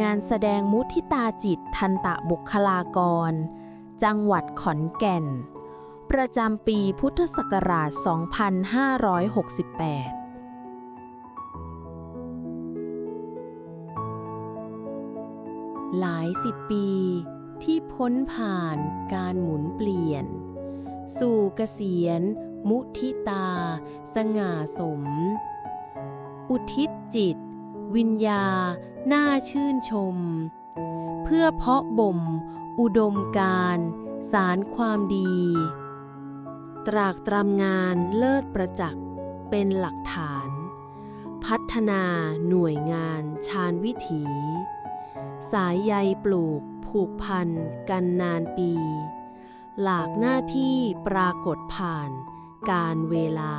งานแสดงมุทิตาจิตทันตะบุคลากร จังหวัดขอนแก่น ประจำปีพุทธศักราช 2568หลายสิบปีที่พ้นผ่านการหมุนเปลี่ยน สู่เกษียณ มุทิตา สง่าสม อุทิศจิต วิญญา น่าชื่นชม เพื่อเพาะบ่ม อุดมการสารความดี ตรากตรำงานเลิศประจักษ์เป็นหลักฐาน พัฒนาหน่วยงานชาญวิถี สายใยปลูกผูกพันกันนานปี หลากหน้าที่ปรากฏผ่านการเวลา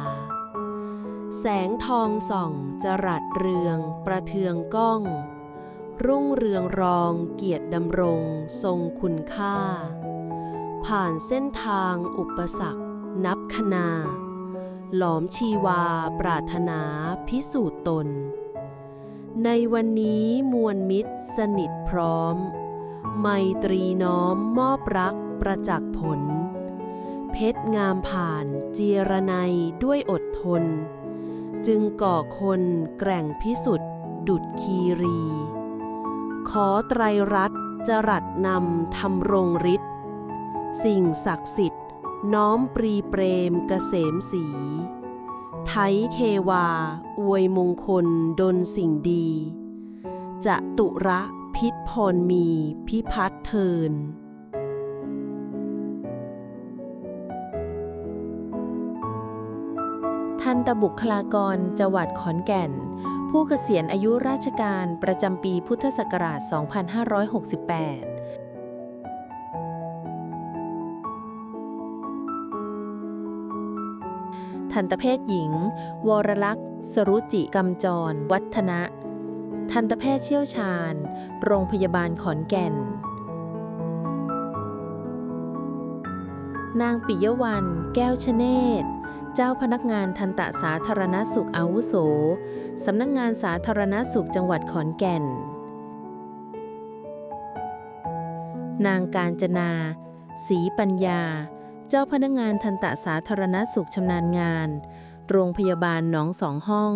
แสงทองส่องจรัสเรืองประเทืองก้อง รุ่งเรืองรองเกียรติดำรงทรงคุณค่า ผ่านเส้นทางอุปสรรค นับคนาหลอมชีวาปรารถนาพิสูจน์ตน ในวันนี้มวลมิตรสนิทพร้อม ไมตรีน้อมมอบรักประจักษ์ผล เพชรงามผ่านเจียรนัยด้วยอดทน จึงก่อคนแกร่งพิสุทธิ์ดุดคีรี ไตรรัตจรัสนำทำรงฤทธิ์สิ่งศักดิ์สิทธิ์ น้อมปรีเปรมเกษมสี ไทยเทวา อวยมงคลดลสิ่งดีจะตุระพิษพรมีพิพัฒน์เทินทันตบุคลากรจังหวัดขอนแก่น ผู้เกษียณอายุราชการประจำปีพุทธศักราช 2568ทันตแพทย์หญิง วรลักษณ์ สรุจิกำจร วัฒนะ ทันตแพทย์เชี่ยวชาญ โรงพยาบาลขอนแก่น นางปิยวันแก้วชเนต เจ้าพนักงานทันตสาธารณสุขอาวุโส สำนักงานสาธารณสุขจังหวัดขอนแก่น นางการจนาศรีปัญญา เจ้าพนักงานทันตสาธารณสุขชำนาญงาน โรงพยาบาลหนองสองห้อง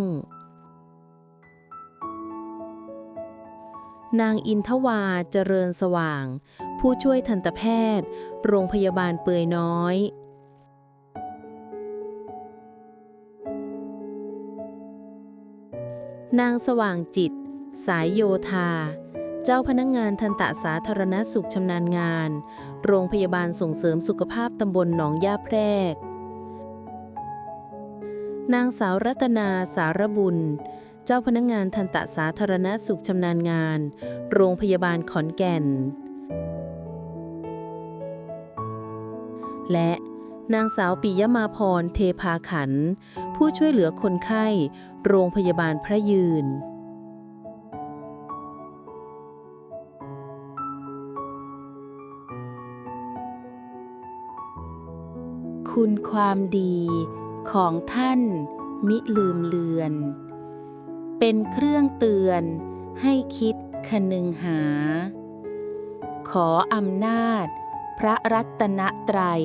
นางอินทวาเจริญสว่าง ผู้ช่วยทันตแพทย์ โรงพยาบาลเปือยน้อย นางสว่างจิต สายโยธา เจ้าพนักงงานทันตสาธารณสุขชำนาญงาน โรงพยาบาลส่งเสริมสุขภาพตำบลหนองย่าแพรก นางสาวรัตนาสารบุญ เจ้าพนักงงานทันตสาธารณสุขชำนาญงาน โรงพยาบาลขอนแก่น และนางสาวปิยมาพรเทพาขัน ผู้ช่วยเหลือคนไข้ โรงพยาบาลพระยืน คุณความดีของท่านมิลืมเลือน เป็นเครื่องเตือนให้คิดคนึงหา ขออำนาจพระรัตนตรัย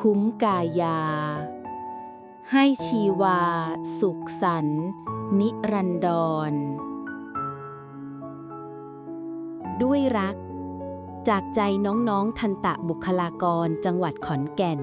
คุ้มกายา ให้ชีวา สุขสันนิรันดร ด้วยรัก จากใจน้องๆทันตะบุคลากรจังหวัดขอนแก่น